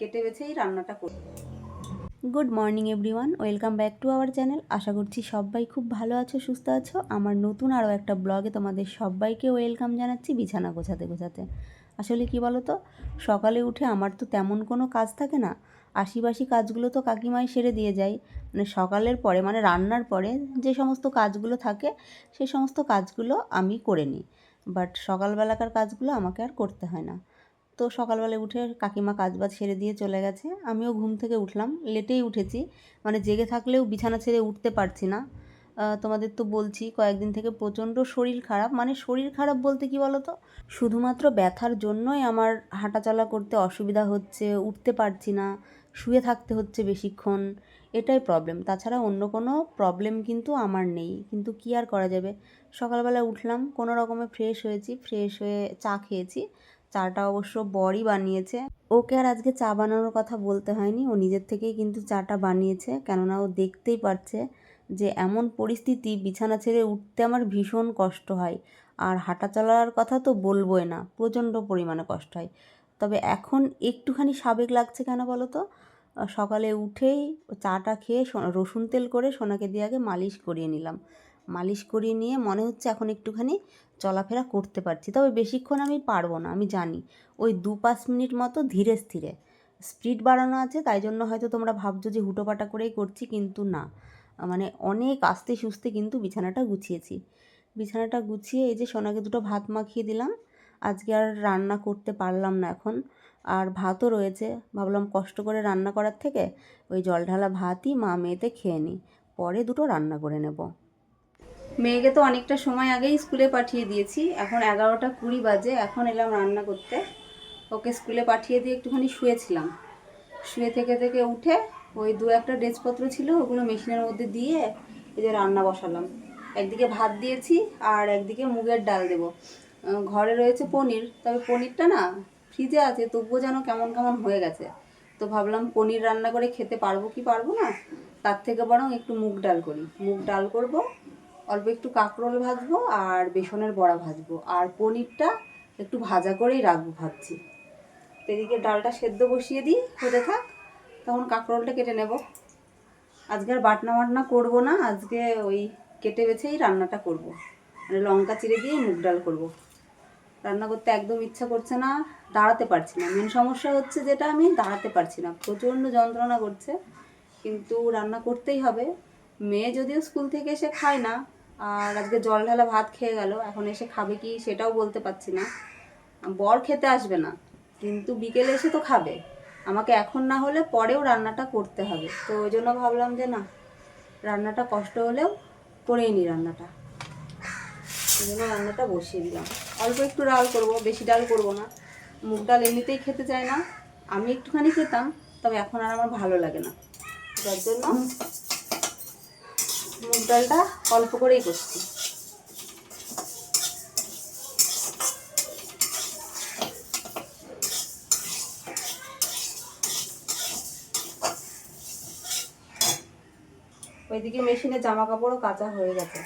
কেটে বেছেই রান্নাটা করি good morning everyone welcome back to our channel আশা করছি সবাই খুব ভালো আছো, সুস্থ আছো। আমার নতুন আরও একটা ব্লগে তোমাদের সবাইকে ওয়েলকাম জানাচ্ছি বিছানা গোছাতে গোছাতে। আসলে কি বলো তো সকালে উঠে আমার তো তেমন কোনো কাজ থাকে না। আশিবাসি কাজগুলো তো কাকিমাই সেরে দিয়ে যায়। মানে সকালের পরে মানে রান্নার পরে যে সমস্ত কাজগুলো থাকে সেই সমস্ত কাজগুলো আমি করে নিই। বাট সকালবেলাকার কাজগুলো আমাকে আর করতে হয় না। তো সকালবেলায় উঠে কাকিমা কাজ বাজ সেরে দিয়ে চলে গেছে। আমিও ঘুম থেকে উঠলাম, লেটেই উঠেছি। মানে জেগে থাকলেও বিছানা ছেড়ে উঠতে পারছি না। তোমাদের তো বলছি, কয়েকদিন থেকে প্রচণ্ড শরীর খারাপ। মানে শরীর খারাপ বলতে কি বলো তো শুধুমাত্র ব্যথার জন্যই আমার হাঁটাচলা করতে অসুবিধা হচ্ছে, উঠতে পারছি না, শুয়ে থাকতে হচ্ছে বেশিক্ষণ। এটাই প্রবলেম তাছাড়া অন্য কোনো প্রবলেম কিন্তু আমার নেই। কিন্তু কি আর করা যাবে? সকালবেলা উঠলাম, কোনো রকমে ফ্রেশ হয়েছি ফ্রেশ হয়ে চা খেয়েছি। চাটা অবশ্য বরই বানিয়েছে। ওকে আর আজকে চা বানানোর কথা বলতে হয়নি। ও নিজের থেকেই কিন্তু চাটা বানিয়েছে। কেননা ও দেখতেই পারছে যে এমন পরিস্থিতি বিছানা ছেড়ে উঠতে আমার ভীষণ কষ্ট হয়। আর হাঁটা চলার কথা তো বলবোই না, প্রচণ্ড পরিমাণে কষ্ট হয়। তবে এখন একটুখানি সাবেক লাগছে কেন বলো তো? সকালে উঠেই চাটা খেয়ে রসুন তেল করে সোনাকে দিয়ে আগে মালিশ করিয়ে নিলাম। মালিশ করিয়ে নিয়ে মনে হচ্ছে এখন একটুখানি চলাফেরা করতে পারছি। তবে বেশিক্ষণ আমি পারব না, আমি জানি। ওই দু পাঁচ মিনিট মতো ধীরে স্থিরে। স্পিড বাড়ানো আছে, তাই জন্য হয়তো তোমরা ভাবছ যে হুটোপাটা করেই করছি, কিন্তু না। মানে অনেক আস্তে সুস্তে কিন্তু বিছানাটা গুছিয়েছি। বিছানাটা গুছিয়ে এই যে সোনাকে দুটো ভাত মাখিয়ে দিলাম। আজকে আর রান্না করতে পারলাম না এখন। আর ভাতও রয়েছে। ভাবলাম কষ্ট করে রান্না করার থেকে ওই জল ঢালা ভাতই মা মেয়েতে খেয়ে নিই। পরে দুটো রান্না করে নেব। মেয়েকে তো অনেকটা সময় আগেই স্কুলে পাঠিয়ে দিয়েছি। এখন এগারোটা কুড়ি বাজে, এখন এলাম রান্না করতে। ওকে স্কুলে পাঠিয়ে দিয়ে একটুখানি শুয়েছিলাম। শুয়ে থেকে থেকে উঠে ওই দু একটা ড্রেসপত্র ছিল, ওগুলো মেশিনের মধ্যে দিয়ে এই যে রান্না বসালাম। একদিকে ভাত দিয়েছি আর একদিকে মুগের ডাল দেবো। ঘরে রয়েছে পনির, তবে পনিরটা না ফ্রিজে আছে, তবুও যেন কেমন কেমন হয়ে গেছে। তো ভাবলাম পনির রান্না করে খেতে পারব কি পারব না, তার থেকে বরং একটু মুগ ডাল করি। মুগ ডাল করব অল্প একটু কাঁকরোল ভাজবো আর বেসনের বড়া ভাজবো। আর পনিরটা একটু ভাজা করেই রাখব ভাবছি। এদিকে ডালটা সেদ্ধ বসিয়ে দিই, হতে থাক। তখন কাঁকরোলটা কেটে নেব। আজকে আর বাটনা বাটনা করব না, আজকে ওই কেটে বেছেই রান্নাটা করব। মানে লঙ্কা চিড়ে দিয়ে মুগ ডাল করব। রান্না করতে একদম ইচ্ছা করছে না, দাঁড়াতে পারছি না। মেন সমস্যা হচ্ছে যেটা, আমি দাঁড়াতে পারছি না। প্রচণ্ড যন্ত্রণা করছে। কিন্তু রান্না করতেই হবে। মেয়ে যদিও স্কুল থেকে এসে খায় না আর আজকে জল ঢালা ভাত খেয়ে গেল, এখন এসে খাবে কি সেটাও বলতে পারছি না। বর খেতে আসবে না, কিন্তু বিকেলে এসে তো খাবে। আমাকে এখন না হলে পরেও রান্নাটা করতে হবে। তো ওই জন্য ভাবলাম যে না, রান্নাটা কষ্ট হলেও করেই নি রান্নাটা। ওই জন্য রান্নাটা বসিয়ে দিলাম। অল্প একটু ডাল করব, বেশি ডাল করব না। মুগ ডাল এমনিতেই খেতে চায় না। আমি একটুখানি খেতাম, তবে এখন আর আমার ভালো লাগে না। যার জন্য মুগ ডালটা অল্প করেই করছি ওইদিকে মেশিনে জামা কাপড়ও কাঁচা হয়ে গেছে।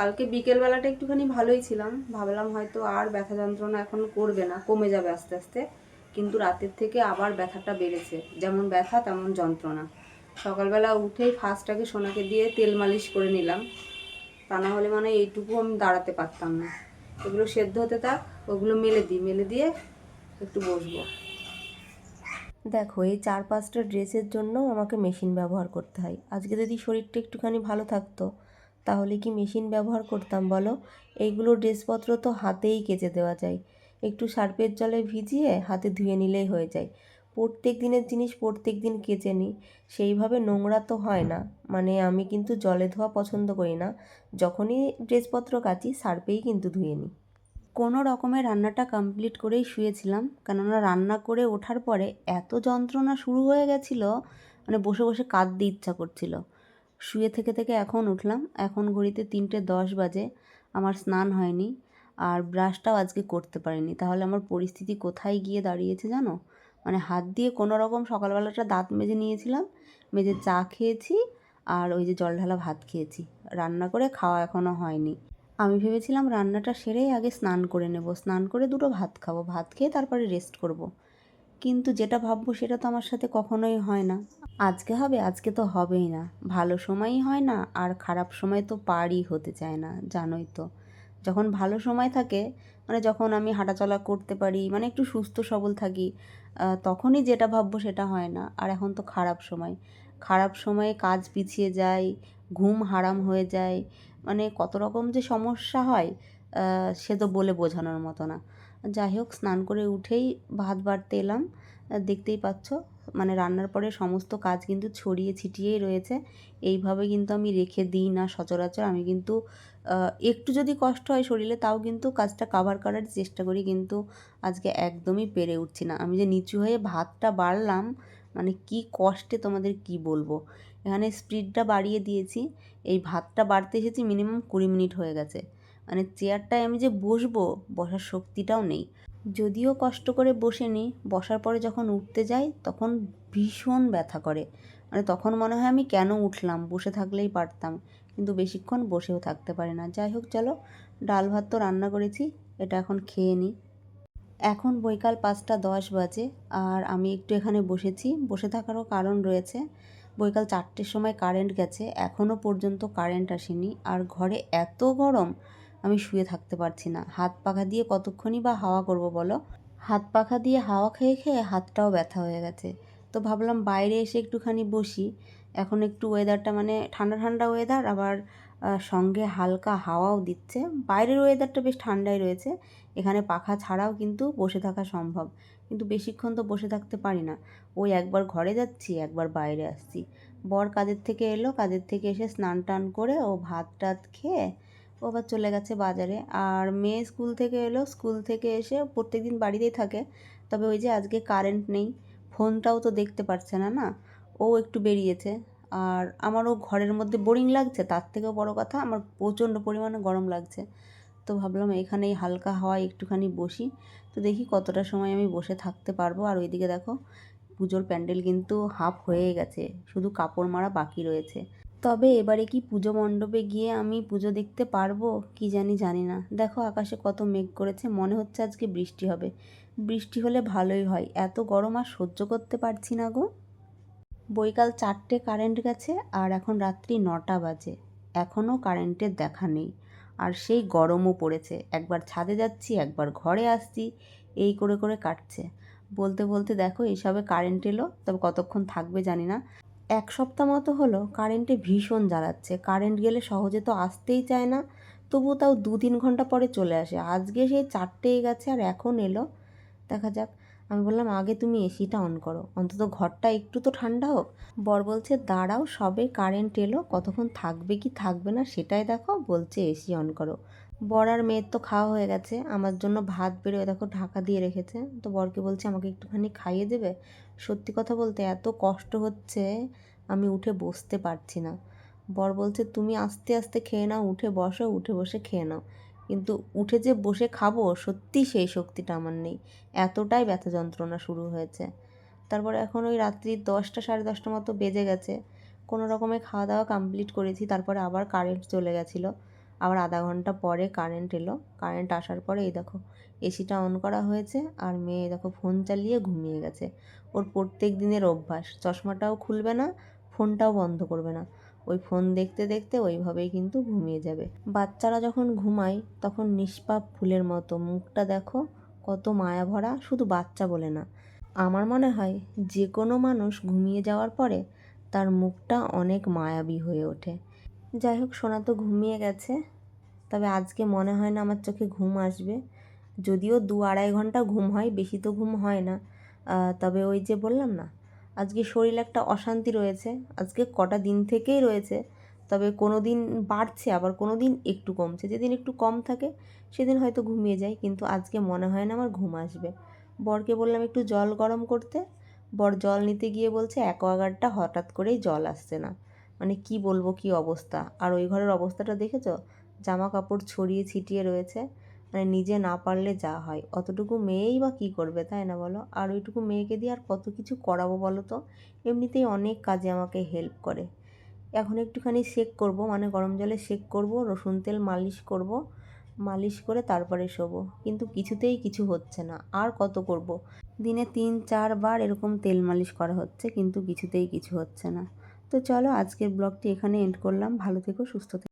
কালকে বিকেলবেলাটা একটুখানি ভালোই ছিলাম। ভাবলাম হয়তো আর ব্যথা যন্ত্রণা এখন করবে না, কমে যাবে আস্তে আস্তে। কিন্তু রাতের থেকে আবার ব্যথাটা বেড়েছে। যেমন ব্যথা, তেমন যন্ত্রণা। সকালবেলা উঠেই ফার্স্ট আগে সোনাকে দিয়ে তেল মালিশ করে নিলাম। তা না হলে মানে এইটুকু আমি দাঁড়াতে পারতাম না। এগুলো সেদ্ধ হতে থাক, ওগুলো মেলে দিই। মেলে দিয়ে একটু বসবো। দেখো, এই চার পাঁচটা ড্রেসের জন্য আমাকে মেশিন ব্যবহার করতে হয়। আজকে যদি শরীরটা একটুখানি ভালো থাকতো তাহলে কি মেশিন ব্যবহার করতাম বলো? এইগুলো ড্রেসপত্র তো হাতেই কেচে দেওয়া যায়। একটু সার্পের জলে ভিজিয়ে হাতে ধুয়ে নিলেই হয়ে যায়। প্রত্যেক দিনের জিনিস প্রত্যেক দিন কেচে নিই সেইভাবে নোংরা তো হয় না। মানে আমি কিন্তু জলে ধোয়া পছন্দ করি না। যখনই ড্রেসপত্র কাচি, সার্পেই কিন্তু ধুয়ে নিই কোনো রকমের রান্নাটা কমপ্লিট করেই শুয়েছিলাম। কেননা রান্না করে ওঠার পরে এত যন্ত্রণা শুরু হয়ে গেছিল মানে বসে বসে কাঁদতে ইচ্ছা করছিল। শুয়ে থেকে থেকে এখন উঠলাম। এখন ঘড়িতে তিনটে দশ বাজে। আমার স্নান হয়নি আর ব্রাশটাও আজকে করতে পারিনি। তাহলে আমার পরিস্থিতি কোথায় গিয়ে দাঁড়িয়েছে জানো? মানে হাত দিয়ে কোনো রকম সকালবেলাটা দাঁত মেজে নিয়েছিলাম, মেজে চা খেয়েছি আর ওই যে জল ঢালা ভাত খেয়েছি। রান্না করে খাওয়া এখনও হয়নি। আমি ভেবেছিলাম রান্নাটা সেরেই আগে স্নান করে নেব। স্নান করে দুটো ভাত খাব। ভাত খেয়ে তারপরে রেস্ট করব। কিন্তু যেটা ভাববো সেটা তো আমার সাথে কখনোই হয় না। আজকে হবে, আজকে তো হবেই না। ভালো সময়ই হয় না, আর খারাপ সময় তো পারই হতে চায় না, জানোই তো। যখন ভালো সময় থাকে মানে যখন আমি হাঁটাচলা করতে পারি মানে একটু সুস্থ সবল থাকি তখনই যেটা ভাববো সেটা হয় না। আর এখন তো খারাপ সময়। খারাপ সময়ে কাজ পিছিয়ে যায়, ঘুম হারাম হয়ে যায় মানে কত রকম যে সমস্যা হয় সে তো বলে বোঝানোর মতো না। যাই হোক, স্নান করে উঠেই ভাত বাড়তে এলাম। দেখতেই পাচ্ছ। মানে রান্নার পরে সমস্ত কাজ কিন্তু ছড়িয়ে ছিটিয়েই রয়েছে। এইভাবে কিন্তু আমি রেখে দিই না সচরাচর। আমি কিন্তু একটু যদি কষ্ট হয় শরীরে, তাও কিন্তু কাজটা কাভার করার চেষ্টা করি। কিন্তু আজকে একদমই পেরে উঠছি না। আমি যে নিচু হয়ে ভাতটা বাড়লাম মানে কি কষ্টে তোমাদের কি বলব? এখানে স্পিডটা বাড়িয়ে দিয়েছি। এই ভাতটা বাড়তে এসেছি মিনিমাম কুড়ি মিনিট হয়ে গেছে। মানে চেয়ারটায় আমি যে বসবো, বসার শক্তিটাও নেই। যদিও কষ্ট করে বসে নিই, বসার পরে যখন উঠতে যাই তখন ভীষণ ব্যথা করে। মানে তখন মনে হয় আমি কেন উঠলাম? বসে থাকলেই পারতাম। কিন্তু বেশিক্ষণ বসেও থাকতে পারে না। যাই হোক, চলো, ডাল ভাত তো রান্না করেছি, এটা এখন খেয়ে নিই এখন বৈকাল পাঁচটা দশ বাজে আর আমি একটু এখানে বসেছি। বসে থাকারও কারণ রয়েছে, বৈকাল চারটের সময় কারেন্ট গেছে এখনও পর্যন্ত কারেন্ট আসেনি। আর ঘরে এত গরম আমি শুয়ে থাকতে পারছি না। হাত পাখা দিয়ে কতক্ষণই বা হাওয়া করব বলো? হাত পাখা দিয়ে হাওয়া খেয়ে খেয়ে হাতটাও ব্যথা হয়ে গেছে। তো ভাবলাম বাইরে এসে একটুখানি বসি। এখন একটু ওয়েদারটা মানে ঠান্ডা ঠান্ডা ওয়েদার আবার সঙ্গে হালকা হাওয়াও দিচ্ছে। বাইরের ওয়েদারটা বেশ ঠান্ডাই রয়েছে। এখানে পাখা ছাড়াও কিন্তু বসে থাকা সম্ভব। কিন্তু বেশিক্ষণ তো বসে থাকতে পারি না। ওই একবার ঘরে যাচ্ছি, একবার বাইরে আসছি। বর কাজের থেকে এলো, কাজের থেকে এসে স্নান টান করে ও ভাত টাত খেয়ে ও আবার চলে গেছে বাজারে। আর মেয়ে স্কুল থেকে এলো, স্কুল থেকে এসে প্রত্যেকদিন বাড়িতেই থাকে। তবে ওই যে আজকে কারেন্ট নেই, ফোনটাও তো দেখতে পারছে না না? ও একটু বেরিয়েছে। আর আমারও ঘরের মধ্যে বোরিং লাগছে, তার থেকেও বড় কথা, আমার প্রচণ্ড পরিমাণে গরম লাগছে। তো ভাবলাম এখানেই হালকা হাওয়ায় একটুখানি বসি। তো দেখি কতটা সময় আমি বসে থাকতে পারব। আর ওইদিকে দেখো, পুজোর প্যান্ডেল কিন্তু হাফ হয়ে গেছে, শুধু কাপড় মারা বাকি রয়েছে। তবে এবারে কি পুজো মণ্ডপে গিয়ে আমি পুজো দেখতে পারব? কি জানি জানি না। দেখো আকাশে কত মেঘ করেছে, মনে হচ্ছে আজকে বৃষ্টি হবে। বৃষ্টি হলে ভালোই হয়। এত গরম আর সহ্য করতে পারছি না গো। বৈকাল চারটে কারেন্ট গেছে আর এখন রাত্রি নটা বাজে। এখনও কারেন্টের দেখা নেই। আর সেই গরমও পড়েছে। একবার ছাদে যাচ্ছি, একবার ঘরে আসছি। এই করে করে কাটছে। বলতে বলতে দেখো এইসবে কারেন্ট এলো। তবে কতক্ষণ থাকবে জানি না। এক সপ্তাহ মতো হলো কারেন্টে ভীষণ জ্বালাচ্ছে। কারেন্ট গেলে সহজে তো আসতেই চায় না, তবুও তাও দু তিন ঘণ্টা পরে চলে আসে। আজকে সেই চারটেই গেছে আর এখন এলো। দেখা যাক। আমি বললাম, আগে তুমি এসিটা অন করো। অন্তত ঘরটা একটু তো ঠান্ডা হোক। বর বলছে, দাঁড়াও, সবে কারেন্ট এলো, কতক্ষণ থাকবে কি থাকবে না সেটাই দেখো। বলছে, এসি অন করো। বর আর মেয়ের তো খাওয়া হয়ে গেছে, আমার জন্য ভাত বেরোয়, দেখো ঢাকা দিয়ে রেখেছে। তো বরকে বলছে, আমাকে একটুখানি খাইয়ে দেবে? সত্যি কথা বলতে এত কষ্ট হচ্ছে, আমি উঠে বসতে পারছি না। বর বলছে, তুমি আস্তে আস্তে খেয়ে নাও, উঠে বসো, উঠে বসে খেয়ে নাও। কিন্তু উঠে যে বসে খাব সত্যি সেই শক্তিটা আমার নেই। এতটাই ব্যথা যন্ত্রণা শুরু হয়েছে। তারপরে এখন ওই রাত্রি দশটা, সাড়ে দশটা মতো বেজে গেছে। কোনো রকমে খাওয়া দাওয়া কমপ্লিট করেছি, তারপরে আবার কারেন্ট চলে গেছিল। আবার আধা ঘণ্টা পরে কারেন্ট এলো। কারেন্ট আসার পরে এই দেখো এসিটা অন করা হয়েছে আর মেয়ে দেখো ফোন চালিয়ে ঘুমিয়ে গেছে। ওর প্রত্যেক দিনের অভ্যাস। চশমাটাও খুলবে না ফোনটাও বন্ধ করবে না। ওই ফোন দেখতে দেখতে ওইভাবেই কিন্তু ঘুমিয়ে যাবে। বাচ্চারা যখন ঘুমায়, তখন নিষ্পাপ ফুলের মতো মুখটা দেখো, কত মায়া ভরা, শুধু বাচ্চা বলে না। আমার মনে হয়, যে কোনো মানুষ ঘুমিয়ে যাওয়ার পরে তার মুখটা অনেক মায়াবী হয়ে ওঠে। যাই হোক, সোনা তো ঘুমিয়ে গেছে। তবে আজকে মনে হয় না আমার চোখে ঘুম আসবে। যদিও দু আড়াই ঘণ্টা ঘুম হয়, বেশি তো ঘুম হয় না। তবে ওই যে বললাম না আজকে শরীর একটা অশান্তি রয়েছে, আজকে কটা দিন থেকেই রয়েছে, তবে কোনো দিন বাড়ছে, আবার কোনো দিন একটু কমছে। যেদিন একটু কম থাকে, সেদিন হয়তো ঘুমিয়ে যাই কিন্তু আজকে মনে হয় না আমার ঘুম আসবে। বরকে বললাম, একটু জল গরম করতে? বর জল নিতে গিয়ে বলছে অ্যাকোয়াগার্ডটা হঠাৎ করেই জল আসছে না। মানে কি বলব, কি অবস্থা? আর ওই ঘরের অবস্থাটা দেখেছ? জামা কাপড় ছড়িয়ে ছিটিয়ে রয়েছে। মানে নিজে না পারলে যা হয়। অতটুকু মেয়েই বা কী করবে, তাই না বলো? আর ওইটুকু মেয়েকে দিয়ে আর কত কিছু করাবো বলো তো? এমনিতেই অনেক কাজে আমাকে হেল্প করে। এখন একটুখানি শেক করব মানে গরম জলে শেক করব, রসুন তেল মালিশ করব, মালিশ করে তারপরে শোবো। কিন্তু কিছুতেই কিছু হচ্ছে না। আর কত করব? দিনে তিন চারবার এরকম তেল মালিশ করা হচ্ছে, কিন্তু কিছুতেই কিছু হচ্ছে না। তো চলো আজকের ব্লগটি এখানে এন্ড করলাম। ভালো থেকো, সুস্থ থেকো।